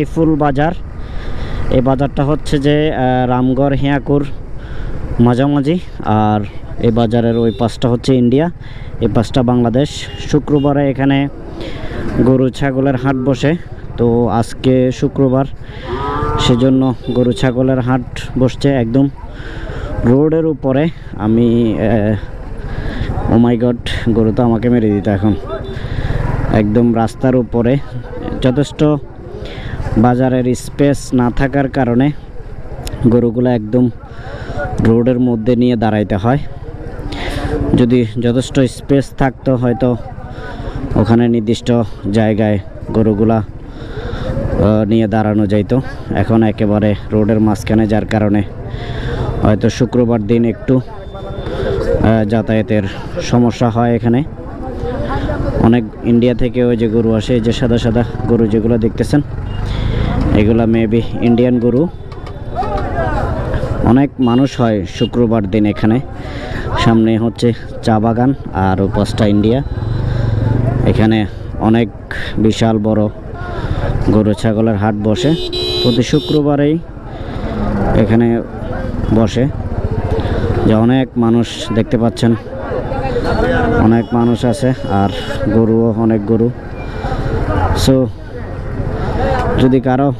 এই ফুল বাজার। এই বাজারটা হচ্ছে যে রামগড়, হিয়াকুর, মাঝামাঝি। আর এই বাজারের ওই পাশটা হচ্ছে ইন্ডিয়া। এই পাশটা বাংলাদেশ। শুক্রবারে এখানে গরু, ছাগলের হাট বসে। তো আজকে শুক্রবার, সেজন্য গরু, ছাগলের হাট বসছে একদম রোডের উপরে। আমি ও মাই গরু তো আমাকে মেরে দিত এখন। একদম রাস্তার উপরে। যথেষ্ট বাজারের স্পেস না থাকার কারণে গরুগুলো একদম রোডের মধ্যে নিয়ে দাঁড়াইতে হয়। যদি যথেষ্ট স্পেস থাকতো হয়তো ওখানে নির্দিষ্ট জায়গায় গরুগুলা নিয়ে দাঁড়ানো যাইতো। এখন একেবারে রোডের মাঝখানে যার কারণে হয়তো শুক্রবার দিন একটু যাতায়াতের সমস্যা হয় এখানে। অনেক ইন্ডিয়া থেকে ওই যে গরু আসে, যে সাদা সাদা গরু যেগুলো দেখতেছেন, এগুলা মেবি ইন্ডিয়ান গরু। অনেক মানুষ হয় শুক্রবার দিন এখানে। সামনে হচ্ছে চা বাগান আর পাঁচটা ইন্ডিয়া এখানে অনেক বিশাল বড় গরু ছাগলের হাট বসে। প্রতি শুক্রবারেই এখানে বসে। যে অনেক মানুষ দেখতে পাচ্ছেন। অনেক মানুষ আছে আর গরুও অনেক গরু। সো যদি কারও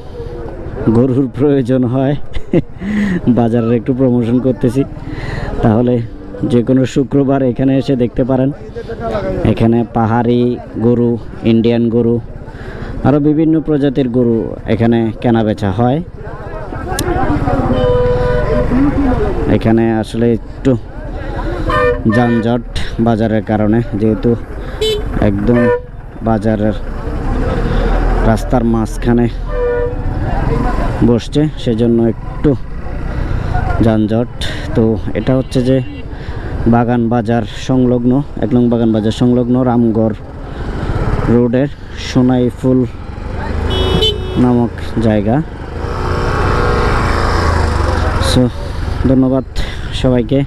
গরুর প্রয়োজন হয়, বাজারের একটু প্রমোশন করতেছি। তাহলে যে কোনো শুক্রবার এখানে এসে দেখতে পারেন। এখানে পাহাড়ি গরু ইন্ডিয়ান গরু আরও বিভিন্ন প্রজাতির গরু এখানে কেনা বেচা হয়। এখানে আসলে একটু যানজট বাজারের কারণে, যেহেতু একদম বাজারের রাস্তার মাঝখানে বসছে, সেজন্য একটু যানজট। তো এটা হচ্ছে যে বাগান বাজার সংলগ্ন এক নং বাগান বাজার সংলগ্ন রামগড় রোডের সোনাই ফুল নামক জায়গা। সো, ধন্যবাদ সবাইকে।